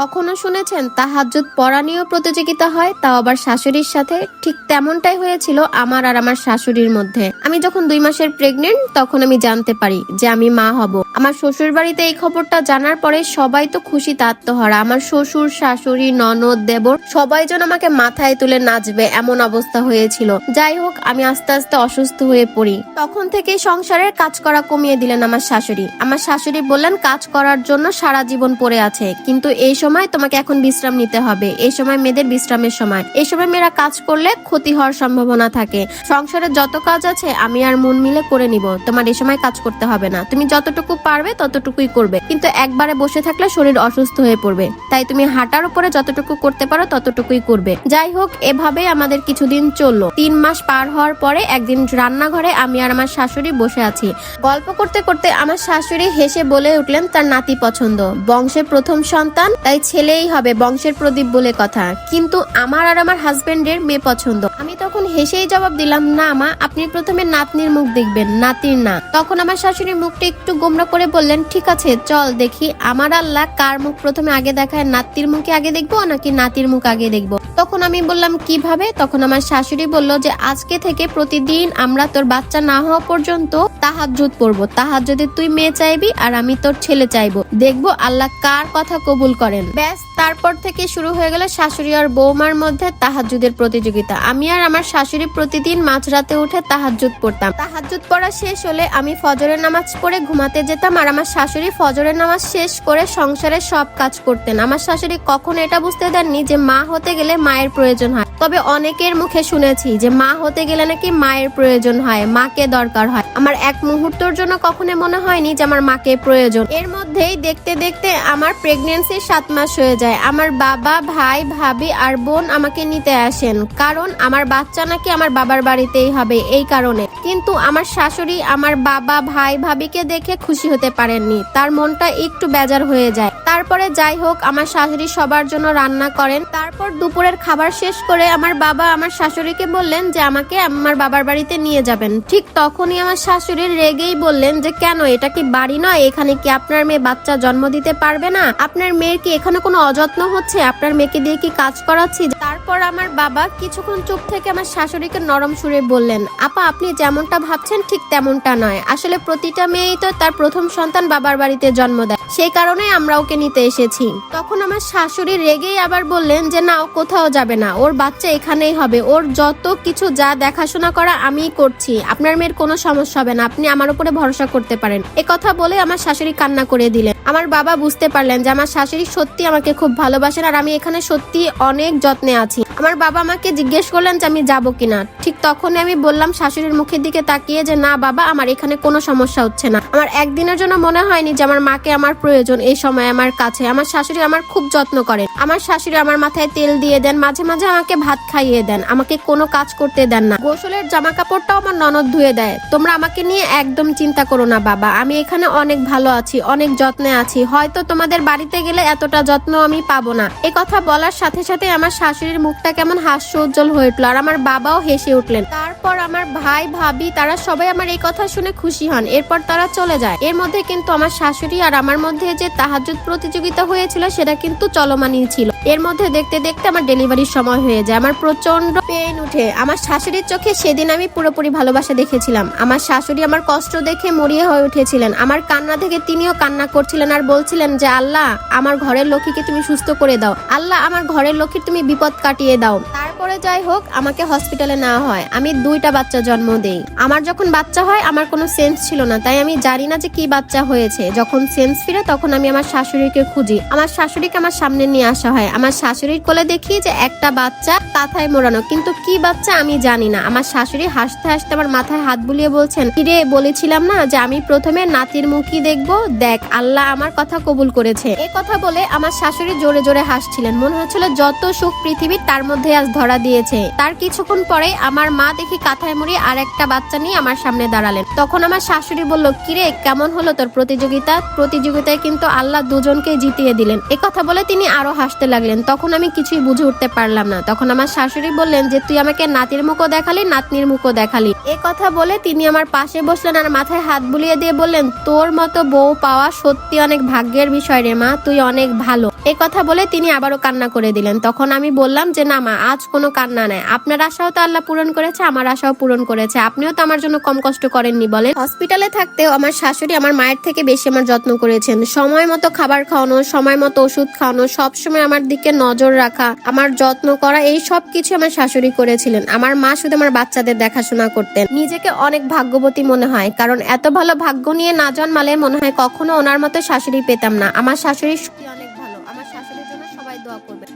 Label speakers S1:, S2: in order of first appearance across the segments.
S1: কখনো শুনেছেন, তাহাজ্জুদ পড়া নিয়েও প্রতিযোগিতা হয়, তাও আবার শাশুড়ির সাথে? ঠিক তেমনটাই হয়েছিল আমার আর আমার শাশুড়ির মধ্যে। আমি যখন দুই মাসের প্রেগনেন্ট তখন আমি জানতে পারি যে আমি মা হব। আমার শ্বশুর বাড়িতে এই খবরটা জানার পরে সবাই তো খুশিতে আত্মহারা। আমার শ্বশুর, শাশুড়ি, ননদ, দেবর সবাই যেন আমাকে মাথায় তুলে নাচবে এমন অবস্থা হয়েছিল। যাই হোক, আমি আস্তে আস্তে অসুস্থ হয়ে পড়ি। তখন থেকেই সংসারের কাজ করা কমিয়ে দিলেন আমার শাশুড়ি। আমার শাশুড়ি বললেন, কাজ করার জন্য সারা জীবন পড়ে আছে। কিন্তু এই সময় তোমাকে এখন বিশ্রাম নিতে হবে। এই সময় মেয়েদের বিশ্রামের সময়। এই সময় মেয়েরা কাজ করলে ক্ষতি হওয়ার সম্ভাবনা থাকে। সংসারের যত কাজ আছে, আমি আর মন মিলে করে নিব। তোমার এই সময় কাজ করতে হবে না। তুমি যতটুকু পারবে, ততটুকুই করবে। কিন্তু একবারে বসে থাকলে শরীর অসুস্থ হয়ে পড়বে। তাই তুমি হাঁটার উপরে যতটুকু করতে পারো, ততটুকুই করবে। যাই হোক এভাবে আমাদের কিছুদিন চলল। তিন মাস পার হওয়ার পরে একদিন রান্নাঘরে আমি আর আমার শাশুড়ি বসে আছি। গল্প করতে করতে আমার শাশুড়ি হেসে বলে উঠলেন, তার নাতি পছন্দ। বংশের প্রথম সন্তান তাই ছেলেই হবে বংশের প্রদীপ বলে কথা। কিন্তু আমার আর আমার হাজবেন্ডের মেয়ে পছন্দ। আমি তখন হেসেই জবাব দিলাম, না মা, আপনি প্রথমে নাতনির মুখ দেখবেন, নাতির না। তখন আমার শাশুড়ির মুখটা একটু গোমরা করে বললেন, ঠিক আছে, চল দেখি, আমার আল্লাহ কার মুখ প্রথমে আগে দেখায় নাতির মুখে আগে দেখব নাকি নাতির মুখ আগে দেখব? তখন আমি বললাম, কীভাবে? তখন আমার শাশুড়ি বলল যে, আজকে থেকে প্রতিদিন আমরা তোর বাচ্চা না হওয়া পর্যন্ত তাহাজ্জুদ পড়ব। তাহাজ্জুদে তুই মেয়ে চাইবি আর আমি তোর ছেলে চাইব। দেখব আল্লাহ কার কথা কবুল করেন। ব্যাস, তারপর থেকে শুরু হয়ে গেল শাশুড়ি আর বৌমার মধ্যে তাহাজ্জুদের প্রতিযোগিতা। আমি আর আমার শাশুড়ি প্রতিদিন মাঝরাতে উঠে তাহাজ্জুদ পড়তাম। তাহাজ্জুদ পড়া শেষ হলে আমি ফজরের নামাজ পড়ে ঘুমাতে যেতাম আর আমার শাশুড়ি ফজরের নামাজ শেষ করে সংসারের সব কাজ করতেন। আমার শাশুড়ি কখন এটা বুঝতে দেননি যে মা হতে গেলে মায়ের প্রয়োজন হয়। তবে অনেকের মুখে শুনেছি যে মা হতে গেলে নাকি মায়ের প্রয়োজন হয়, মাকে দরকার হয়। আমার এক মুহূর্তের জন্য কখনো মনে হয়নি যে আমার মাকে প্রয়োজন। এর মধ্যেই দেখতে দেখতে আমার প্রেগনেন্সি সাত মাস হয়ে যায়। আমার বাবা, ভাই, ভাবি আর বোন আমাকে নিতে আসেন। কারণ আমার বাচ্চা নাকি আমার বাবার বাড়িতেই হবে এই কারণে। কিন্তু আমার শাশুড়ি আমার বাবা, ভাই, ভাবিকে দেখে খুশি হতে পারেননি। তার মনটা একটু বেজার হয়ে যায়। তারপরে যাই হোক, আমার শাশুড়ি সবার জন্য রান্না করেন। তারপর দুপুরের খাবার শেষ করে আমার বাবা আমার শাশুড়িকে বললেন যে আমাকে আমার বাবার বাড়িতে নিয়ে যাবেন। ঠিক তখনই আমার শাশুড়ি রেগেই বললেন যে, কেন? এটা কি বাড়ি নয়? এখানে কি আপনার মেয়ে বাচ্চা জন্ম দিতে পারবে না? আপনার মেয়ের কি এখানে কোনো অযত্ন হচ্ছে? আপনার মেয়েকে দিয়ে কি কাজ করাচ্ছি? তারপর আমার বাবা কিছুক্ষণ চুপ থেকে আমার শাশুড়িকে নরম সুরে বললেন, আপা, আপনি যেমনটা ভাবছেন ঠিক তেমনটা নয়। আসলে প্রতিটা মেয়েই তো তার প্রথম সন্তান বাবার বাড়িতে জন্ম দেয়। সেই কারণে আমরা ওকে নিতে এসেছি। তখন আমার শাশুড়ি রেগেই আবার বললেন যে, না, ও কোথাও যাবে না। ওর বাচ্চা এখানেই হবে। ওর যত কিছু যা দেখাশোনা করা আমিই করছি। আপনার মেয়ের কোনো সমস্যা হবে না। আপনি আমার উপরে ভরসা করতে পারেন। এ কথা বলে আমার শাশুড়ি কান্না করে দিলেন। আমার বাবা বুঝতে পারলেন যে আমার শাশুড়ি সত্যি আমাকে খুব ভালোবাসেন আর আমি এখানে সত্যি অনেক যত্নে আছি। আমার বাবা আমাকে জিজ্ঞেস করলেন যে আমি যাব কিনা। ঠিক তখনই আমি বললাম শাশুড়ির মুখের দিকে তাকিয়ে যে, না বাবা, আমার এখানে কোনো সমস্যা হচ্ছে না। আমার একদিনের জন্য মনে হয়নি যে আমার মাকে আমার প্রয়োজন এই সময় আমার কাছে। আমার শাশুড়ি আমার খুব যত্ন করেন। আমার শাশুড়ি আমার মাথায় তেল দিয়ে দেন। মাঝে মাঝে আমাকে ভাত খাইয়ে দেন। আমাকে কোনো কাজ করতে দেন না। গোসলের জামা কাপড়টাও আমার ননদ ধুয়ে দেয়। তোমরা আমাকে নিয়ে একদম চিন্তা করো না বাবা। আমি এখানে অনেক ভালো আছি, অনেক যত্নে আছি। হয়তো তোমাদের বাড়িতে গেলে এতটা যত্ন আমি পাবো না। এ কথা বলার সাথে সাথে আমার শাশুড়ির মুখটা কেমন হাস্য উজ্জ্বল হয়ে উঠল আর আমার বাবাও হেসে উঠলেন। তারপর আমার ভাই, ভাবি তারা সবাই আমার এই কথা শুনে খুশি হন। এরপর তারা চলে যায়। এর মধ্যে কিন্তু আমার শাশুড়ি আর আমার মধ্যে যে তাহাজুদ প্রতিযোগিতা হয়েছিল সেটা কিন্তু চলমানই ছিল। এর মধ্যে দেখতে দেখতে আমার ডেলিভারির সময় হয়ে যায়। আমার প্রচণ্ড পেন উঠে। আমার শাশুড়ির চোখে সেদিন আমি পুরোপুরি ভালোবাসা দেখেছিলাম। আমার শাশুড়ি আমার কষ্ট দেখে মরিয়া হয়ে উঠেছিলেন। আমার কান্না থেকে তিনিও কান্না করছিলেন আর বলছিলেন যে, আল্লাহ, আমার ঘরের লক্ষ্মীকে তুমি সুস্থ করে দাও। আল্লাহ, আমার ঘরের লক্ষ্মীর তুমি বিপদ কাটিয়ে দাও। তারপরে যাই হোক, আমাকে হসপিটালে নেওয়া হয়। আমি দুইটা বাচ্চা জন্ম দেই। আমার যখন বাচ্চা হয়, আমার কোনো সেন্স ছিল না। তাই আমি জানি না যে কি বাচ্চা হয়েছে। যখন সেন্স ফিরে, তখন আমি আমার শাশুড়িকে খুঁজি। আমার শাশুড়িকে আমার সামনে নিয়ে আসা হয়। আমার শাশুড়ির কোলে দেখি যে একটা বাচ্চা কাঁথায় মোড়ানো। কিন্তু কি বাচ্চা আমি জানি না। আমার শাশুড়ি হাসতে হাসতে আমার মাথায় হাত বুলিয়ে বলছেন, কিরে, বলেছিলাম না যে আমি প্রথমে নাতির মুখই দেখব? দেখ, আল্লাহ আমার কথা কবুল করেছে। এ কথা বলে আমার শাশুড়ি জোরে জোরে হাসছিলেন। মনে হচ্ছিল যত সুখ পৃথিবীর তার মধ্যে আজ ধরা দিয়েছে। তার কিছুক্ষণ পরে আমার মা দেখি কাঁথায় মুড়ি আর একটা বাচ্চা নিয়ে আমার সামনে দাঁড়ালেন। তখন আমার শাশুড়ি বলল, কিরে, কেমন হলো তোর প্রতিযোগিতা? প্রতিযোগিতায় কিন্তু আল্লাহ দুজনকে জিতিয়ে দিলেন। এ কথা বলে তিনি আরও হাসতে লাগলেন। তখন আমি কিছুই বুঝে উঠতে পারলাম না। তখন আমার শাশুড়ি বললেন যে, তুই আমাকে নাতির মুখও দেখালি, নাতনির মুখও দেখালি। এ কথা বলে তিনি আমার পাশে বসলেন আর মাথায় হাত বুলিয়ে দিয়ে বললেন, তোর মতো বউ পাওয়া সত্যি অনেক ভাগ্যের বিষয় রে মা, তুই অনেক ভালো। এ কথা বলে তিনি আবারও কান্না করে দিলেন। তখন আমি বললাম যে, না মা, আজ কোনো কান্না নাই। আপনার আশাও তো আল্লাহ পূরণ করেছে, আমার আশাও পূরণ করেছে। আপনিও তো আমার জন্য কম কষ্ট করেননি বলেন হসপিটালে থাকতেও আমার শাশুড়ি আমার মায়ের থেকে বেশি আমার যত্ন করেছেন। সময় মতো খাবার খাওয়ানো, সময় মতো ওষুধ খাওয়ানো, সবসময় আমার দিকে নজর রাখা, আমার যত্ন করা, এই সব কিছু আমার শাশুড়ি করেছিলেন। আমার মা শুধু আমার বাচ্চাদের দেখাশোনা করতেন। নিজেকে অনেক ভাগ্যবতী মনে হয়, কারণ এত ভালো ভাগ্য নিয়ে না জন্মালে মনে হয় কখনো ওনার মতো শাশুড়ি পেতাম না। আমার শাশুড়ি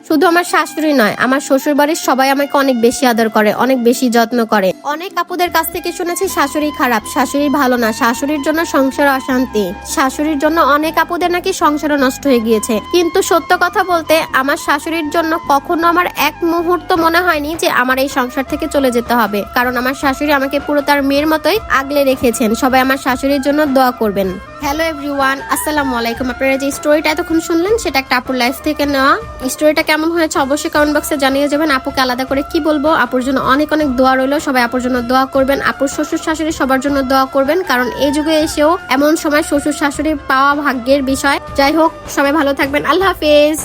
S1: শুধু আমার শাশুড়ি নয়, আমার শ্বশুর বাড়ির সবাই আমাকে অনেক বেশি আদর করে, অনেক বেশি যত্ন করে। অনেক আপুদের কাছ থেকে শুনেছি শাশুড়ি খারাপ, শাশুড়ি ভালো না, শাশুড়ির জন্য সংসার অশান্তি। শাশুড়ির জন্য অনেক আপুদের নাকি সংসারও নষ্ট হয়ে গিয়েছে। কিন্তু সত্য কথা বলতে, আমার শাশুড়ির জন্য কখনো আমার এক মুহূর্ত মনে হয়নি যে আমার এই সংসার থেকে চলে যেতে হবে। কারণ আমার শাশুড়ি আমাকে পুরো তার মেয়ের মতোই আগলে রেখেছেন। সবাই আমার শাশুড়ির জন্য দোয়া করবেন। হ্যালো এভরিওয়ান আসসালামু আলাইকুম। আপনারা যে স্টোরিটা এতক্ষণ শুনলেন, সেটা একটা আপুর লাইফ থেকে নেওয়া। স্টোরিটা কেমন হয়েছে অবশ্যই কমেন্ট বক্সে জানিয়ে যাবেন। আপুকে আলাদা করে কি বলব? আপুর জন্য অনেক অনেক দোয়া রইল। সবাই আপুর জন্য দোয়া করবেন। আপুর শ্বশুর শাশুড়ি সবার জন্য দোয়া করবেন। কারণ এই যুগে এসেও এমন সময় শ্বশুর শাশুড়ি পাওয়া ভাগ্যের বিষয়। যাই হোক, সবাই ভালো থাকবেন। আল্লাহ হাফেজ।